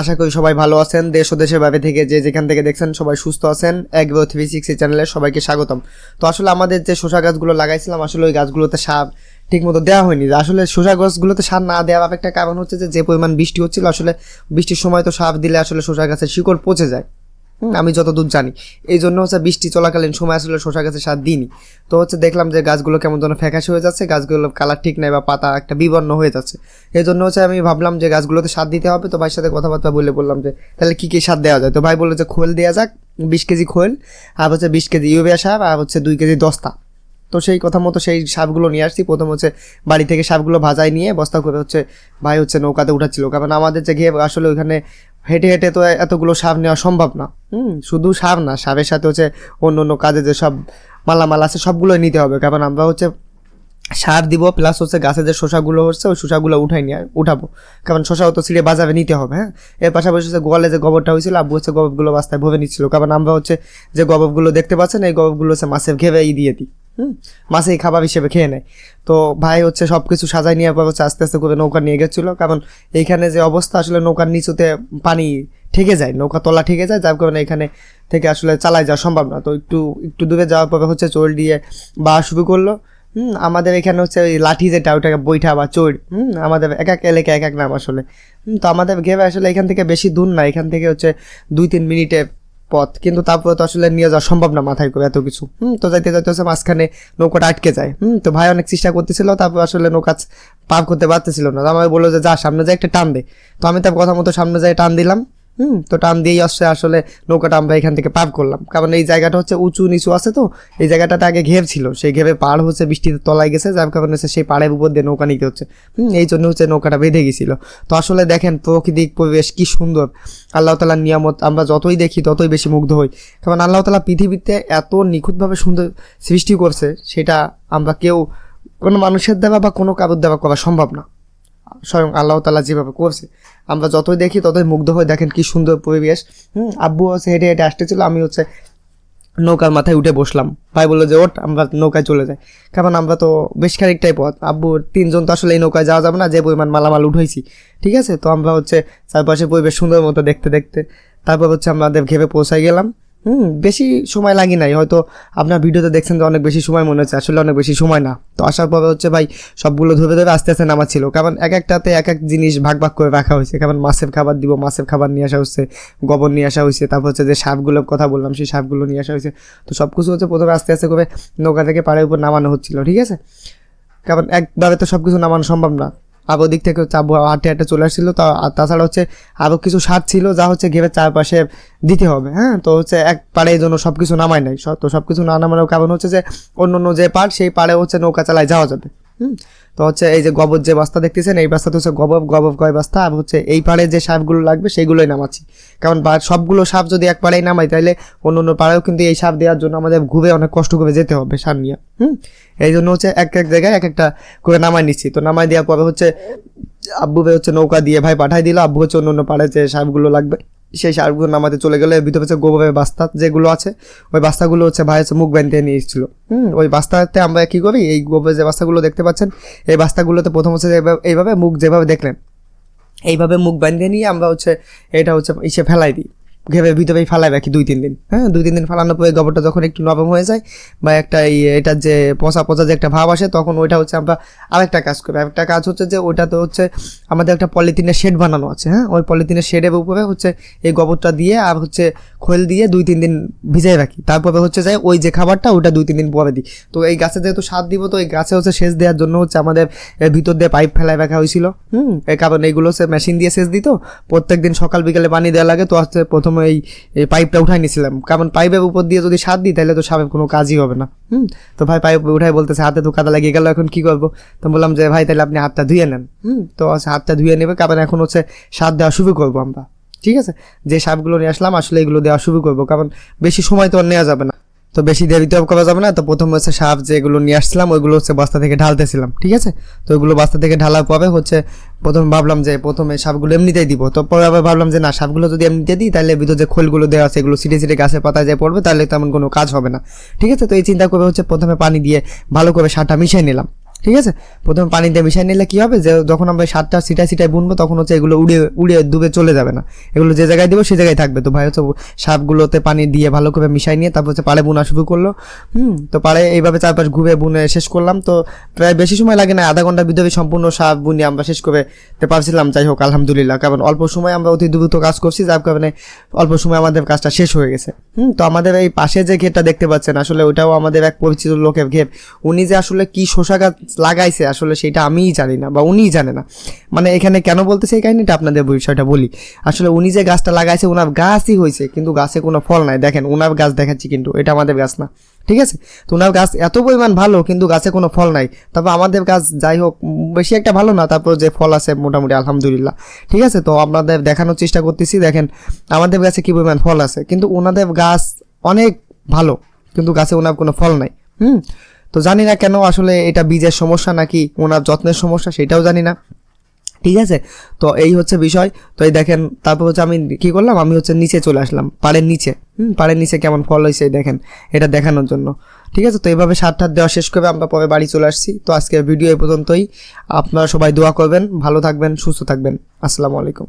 আশা করি সবাই ভালো আছেন। দেশ ও দেশের বাইরে থেকে যে যেখান থেকে দেখছেন সবাই সুস্থ আছেন। এগ্রো থ্রি সিক্স এই চ্যানেলে সবাইকে স্বাগতম। তো আসলে আমাদের যে শসা গাছগুলো লাগাইছিলাম, আসলে ওই গাছগুলোতে সার ঠিকমতো দেওয়া হয়নি। আসলে শসা গাছগুলোতে সার না দেওয়ার একটা কারণ হচ্ছে যে যে পরিমাণ বৃষ্টি হচ্ছিল, আসলে বৃষ্টির সময় তো সার দিলে আসলে শসা গাছের শিকড় পচে যায়। আমি যতদূর জানি। এই জন্য হচ্ছে বৃষ্টি চলাকালীন সময় আসলে শসা গাছে সার দিইনি। তো হচ্ছে দেখলাম যে গাছগুলো কেমন যেন ফ্যাকাশে হয়ে যাচ্ছে গাছগুলো কালার ঠিক নাই বা পাতা একটা বিবর্ণ হয়ে যাচ্ছে। এই জন্য হচ্ছে আমি ভাবলাম যে গাছগুলোতে সার দিতে হবে। তো ভাইয়ের সাথে কথাবার্তা বলে বললাম যে, তাহলে কী কী সার দেওয়া যায়? তো ভাই বলল যে, খোল দেওয়া যাক, বিশ কেজি খোল, আর হচ্ছে বিশ কেজি ইউরিয়া সার, আর হচ্ছে দুই কেজি দস্তা। তো সেই কথা মতো সেই সাপগুলো নিয়ে আসছি। প্রথম হচ্ছে বাড়ি থেকে সাপগুলো ভাজায় নিয়ে বস্তা করে হচ্ছে ভাই হচ্ছে নৌকাতে উঠাচ্ছিল। কারণ আমাদের যে ঘে আসলে ওইখানে হেঁটে হেঁটে তো এতগুলো সাপ নেওয়া সম্ভব না। হুম, শুধু সাপ না সাপের সাথে হচ্ছে অন্য অন্য কাজে যে সব মালামাল আছে, সবগুলোই নিতে হবে। কারণ আমরা হচ্ছে সার দিব প্লাস হচ্ছে গাছের যে শসাগুলো হচ্ছে, ওই শসাগুলো উঠাই নিয়ে উঠাবো। কারণ শসাও তো ছিঁড়ে বাজারে নিতে হবে হ্যাঁ? এর পাশাপাশি হচ্ছে গোয়ালে যে গোবরটা হয়েছিল, আব্বু হচ্ছে গোবরগুলো বাস্তায় ভরে নিচ্ছিল। কারণ আমরা হচ্ছে যে গোবরগুলো দেখতে পাচ্ছেন, এই গোবরগুলো হচ্ছে মাছের ঘেরেই দিয়ে দিই, হুম? মাছেই খাবার হিসেবে খেয়ে নেয়। তো ভাই হচ্ছে সব কিছু সাজাই নিয়ে পর হচ্ছে আস্তে আস্তে করে নৌকা নিয়ে গেছিল। কারণ এইখানে যে অবস্থা, আসলে নৌকার নিচুতে পানি ঠেকে যায় নৌকা তলা ঠেকে যায় যার কারণে এখানে থেকে আসলে চালায় যাওয়া সম্ভব না। তো একটু একটু দূরে যাওয়ার পরে হচ্ছে চোর দিয়ে বা শুরু করল। হুম আমাদের এখানে হচ্ছে ওই লাঠি যেটা ওটাকে বৈঠা বা চোর হুম আমাদের এক এক এলাকায় এক এক নাম আসলে। হুম, তো আমাদের ঘেবে আসলে এখান থেকে বেশি দূর না এখান থেকে হচ্ছে দুই তিন মিনিটের পথ। কিন্তু তারপরে তো আসলে নিয়ে যাওয়া সম্ভব না মাথায় করে এত কিছু। হুম তো যাইতে যাইতে হচ্ছে মাঝখানে নৌকাটা আটকে যায়। হুম তো ভাই অনেক চেষ্টা করতেছিল তারপর আসলে নৌকা পার করতে পারতেছিল না। আমাকে বলল যে যা সামনে যাই একটা টান দে। তো আমি তার কথা মতো সামনে যাই টান দিলাম। হুম, তো টান দিয়েই আসছে আসলে নৌকাটা আমরা এখান থেকে পার করলাম। কারণ এই জায়গাটা হচ্ছে উঁচু নিচু আছে তো, এই জায়গাটাতে আগে ঘের ছিল। সেই ঘেরে পাড় হচ্ছে বৃষ্টিতে তলায় গেছে, যার কারণে হচ্ছে সেই পাড়ের উপর দিয়ে নৌকা নিতে হচ্ছে। হুম, এই জন্য হচ্ছে নৌকাটা বেঁধে গেছিল। তো আসলে দেখেন প্রকৃতিক পরিবেশ কি সুন্দর। আল্লাহ তালার নিয়ামত আমরা যতই দেখি ততই বেশি মুগ্ধ হই। কারণ আল্লাহ তালা পৃথিবীতে এত নিখুঁতভাবে সুন্দর সৃষ্টি করছে, সেটা আমরা কেউ কোনো মানুষের দেওয়া বা কোনো কারোর দেওয়া করা সম্ভব না। স্বয়ং আল্লাহ তালা যেভাবে করছে। আমরা যতই দেখি, ততই মুগ্ধ হয়ে দেখেন কি সুন্দর পরিবেশ। হুম, আব্বু হচ্ছে হেঁটে হেঁটে আসতেছিল, আমি হচ্ছে নৌকার মাথায় উঠে বসলাম। ভাই বলল যে ওট আমরা নৌকায় চলে যাই। কারণ আমরা তো বেশ খানিকটাই পথ। আব্বু, তিনজন তো আসলে এই নৌকায় যাওয়া যাবে না, যে পরিমাণ মালামাল উঠেছি ঠিক আছে? তো আমরা হচ্ছে চারপাশে পরিবেশ সুন্দর মতো দেখতে দেখতে, তারপর হচ্ছে আমাদের ঘেবে পৌঁছাই গেলাম। হুম, বেশি সময় লাগি নাই। হয়তো আপনার ভিডিওতে দেখছেন যে অনেক বেশি সময় মনে হচ্ছে, আসলে অনেক বেশি সময় না। তো আসার পরে হচ্ছে ভাই সবগুলো ধরে ধরে আস্তে আস্তে নামা ছিল। কারণ এক একটাতে এক এক জিনিস ভাগ ভাগ করে রাখা হয়েছে। কারণ মাছের খাবার দিব, মাছের খাবার নিয়ে আসা হচ্ছে গোবর নিয়ে আসা হয়েছে, তারপর হচ্ছে যে সাপগুলোর কথা বললাম, সেই সাপগুলো নিয়ে আসা হয়েছে। তো সব কিছু হচ্ছে প্রথমে আস্তে আস্তে করে নৌকা থেকে পাড়ের উপর নামানো হচ্ছিল, ঠিক আছে? কারণ একবারে তো সব কিছু নামানো সম্ভব না। আবো দিক থেকে আবু হাঁটে হাঁটে চলে আসছিল, তা তাছাড়া হচ্ছে আরও কিছু সার ছিল যা হচ্ছে ঘেবে চারপাশে দিতে হবে হ্যাঁ? তো হচ্ছে এক পাড়ে এই জন্য সব কিছু নামায় নাই। তো সব কিছু না নামানোর কারণ হচ্ছে যে অন্য অন্য যে পাড়, সেই পাড়ে হচ্ছে নৌকা চালায় যাওয়া যাবে। হুম? তো হচ্ছে এই যে গবর যে বস্তা দেখতেছেন, এই বস্তাতে হচ্ছে গোবর গোবর কয় বস্তা? আর হচ্ছে এই পাড়ে যে সাপগুলো লাগবে সেইগুলোই নামাচ্ছি। কারণ সবগুলো সাপ যদি এক পাড়েই নামাই, তাহলে অন্য অন্য পাড়েও কিন্তু এই সাপ দেওয়ার জন্য আমাদের ঘুরে অনেক কষ্ট করে যেতে হবে সার নিয়ে। হুম? এই জন্য হচ্ছে এক এক জায়গায় এক একটা করে নামাই নিচ্ছি। তো নামাই দেওয়ার পরে হচ্ছে আব্বুকে হচ্ছে নৌকা দিয়ে ভাই পাঠাই দিল। আব্বু হচ্ছে অন্য অন্য পাড়ে যে সাপগুলো লাগবে। সেই সারগুলো নামাতে চলে গেলে ভিতরে হচ্ছে গোবরের বাস্তা যেগুলো আছে, ওই বাস্তাগুলো হচ্ছে ভাই হচ্ছে মুখ বেঁধে নিয়ে এসেছিল। হুম, ওই বাস্তাতে আমরা কী করি? এই গোবরের যে বাস্তাগুলো দেখতে পাচ্ছেন, এই বাস্তাগুলোতে প্রথম হচ্ছে এইভাবে মুখ যেভাবে দেখলেন, এইভাবে মুখ বেঁধে নিয়ে আমরা হচ্ছে এটা হচ্ছে ইসে ফেলাই দিই। ঘেবে ভিতরেই ফেলাই রাখি দুই, তিন দিন। হ্যাঁ দুই, তিন দিন ফেলানোর পরে গোবরটা যখন একটু নরম হয়ে যায় বা একটা এটার যে পচা পচা যে একটা ভাব আসে, তখন ওইটা হচ্ছে আমরা আরেকটা কাজ করি। আরেকটা কাজ হচ্ছে যে ওইটা তো হচ্ছে আমাদের একটা পলিথিনের শেড বানানো আছে হ্যাঁ? ওই পলিথিনের শেডের উপরে হচ্ছে এই গোবরটা দিয়ে আর হচ্ছে খোল দিয়ে দুই, তিন দিন ভিজাই রাখি। তারপরে হচ্ছে যায় ওই যে খাবারটা ওটা দুই, তিন দিন পরে দিই। তো এই গাছে যেহেতু সার দিব, তো এই গাছে হচ্ছে সেচ দেওয়ার জন্য হচ্ছে আমাদের ভিতর দিয়ে পাইপ ফেলাই রাখা হয়েছিল, হুম? এই কারণ এইগুলো হচ্ছে মেশিন দিয়ে সেচ দিত। প্রত্যেক দিন সকাল, বিকালে পানি দেওয়া লাগে। তো হচ্ছে প্রথমে এই এই পাইপটা উঠাই নিয়েছিলাম কারণ পাইপের উপর দিয়ে যদি সার দিই, তাহলে তো সাপের কোনো কাজই হবে না। হুম? তো ভাই পাইপ উঠাই বলতেছে, হাতে তো কাদা লাগিয়ে গেল, এখন কি করব? তো বললাম যে, ভাই, তাহলে আপনি হাতটা ধুয়ে নেন। হুম? তো হাতটা ধুয়ে নেবে, কারণ এখন হচ্ছে সার দেওয়া শুরু করব আমরা। ঠিক আছে? যে সাপগুলো নিয়ে আসলাম, আসলে এগুলো দেওয়া শুরু করব, কারণ বেশি সময় তো আর নেওয়া যাবে না। তো বেশি দেরিতেও করা যাবে না। তো প্রথম হচ্ছে সাপ যেগুলো নিয়ে আসছিলাম, ওইগুলো হচ্ছে বস্তা থেকে ঢালতেছিলাম, ঠিক আছে? তো ওইগুলো বাস্তা থেকে ঢালার পরে হচ্ছে প্রথমে ভাবলাম যে প্রথমে সাপগুলো এমনিতেই দিব। তো পরে আবার ভাবলাম যে না, সাপগুলো যদি এমনিতে দিই, তাহলে ভিতর যে খোলগুলো দেওয়া আছে, এগুলো সিটে সিটে গাছের পাতায় যে পড়বে, তাহলে তেমন কোনো কাজ হবে না, ঠিক আছে? তো এই চিন্তা করে হচ্ছে প্রথমে পানি দিয়ে ভালো করে সারটা মিশিয়ে নিলাম। ঠিক আছে? প্রথমে পানি দিয়ে মিশিয়ে নিলে কি হবে? যে যখন আমরা সাতটা সিটায় সিটায় বুনবো, তখন হচ্ছে এগুলো উড়ে উড়ে ডুবে চলে যাবে না। এগুলো যে জায়গায় দেবো, সে জায়গায় থাকবে। তো ভাই হচ্ছে সাপগুলোতে পানি দিয়ে ভালো করে মিশাই নিয়ে তারপর হচ্ছে পাড়ে বোনা শুরু করল। হুম? তো পাড়ে এইভাবে চারপাশ ঘুরে বুনে শেষ করলাম। তো প্রায় বেশি সময় লাগে না, আধা ঘণ্টার ভিতরে সম্পূর্ণ সাপ বুনি আমরা শেষ করে তে পারছিলাম। যাই হোক, আলহামদুলিল্লাহ। কারণ অল্প সময় আমরা অতি দ্রুত কাজ করছি, যার কারণে অল্প সময় আমাদের কাজটা শেষ হয়ে গেছে। হুম? তো আমাদের এই পাশে যে ঘেরটা দেখতে পাচ্ছেন, আসলে ওটাও আমাদের এক পরিচিত লোকের ঘের। উনি যে আসলে কি শসা গাছ লাগাইছে, আসলে সেটা আমিই জানি না বা উনিই জানে না। মানে এখানে কেন বলতেছে এই কাহিনিটা আপনাদের বিষয়টা বলি। আসলে উনি যে গাছটা লাগাইছে ওনার গাছই হয়েছে কিন্তু গাছে কোনো ফল নাই। দেখেন ওনার গাছ দেখাচ্ছি কিন্তু, এটা আমাদের গাছ না, ঠিক আছে? তো ওনার গাছ এত পরিমাণ ভালো, কিন্তু গাছে কোনো ফল নাই। তারপর আমাদের গাছ যাই হোক, বেশি একটা ভালো না, তারপর যে ফল আছে, মোটামুটি আলহামদুলিল্লাহ, ঠিক আছে? তো আপনাদের দেখানোর চেষ্টা করতেছি, দেখেন, আমাদের গাছে কী পরিমাণ ফল আছে। কিন্তু ওনাদের গাছ অনেক ভালো, কিন্তু গাছে ওনার কোনো ফল নাই, হুম? তো জানি না কেন আসলে এটা বীজের সমস্যা নাকি ওনার যত্নের সমস্যা সেটাও জানি না। ঠিক আছে? তো এই হচ্ছে বিষয়। তো এই দেখেন, তারপর হচ্ছে আমি কি করলাম? আমি হচ্ছে নিচে চলে আসলাম, পাড়ের নিচে। হুম, পাড়ের নিচে কেমন ফল হয়েছে দেখেন, এটা দেখানোর জন্য। ঠিক আছে? তো এইভাবে সার টার দেওয়া শেষ করে আমরা পরে বাড়ি চলে আসছি। তো আজকের ভিডিও এই পর্যন্তই। আপনারা সবাই দোয়া করবেন, ভালো থাকবেন, সুস্থ থাকবেন। আসসালামু আলাইকুম।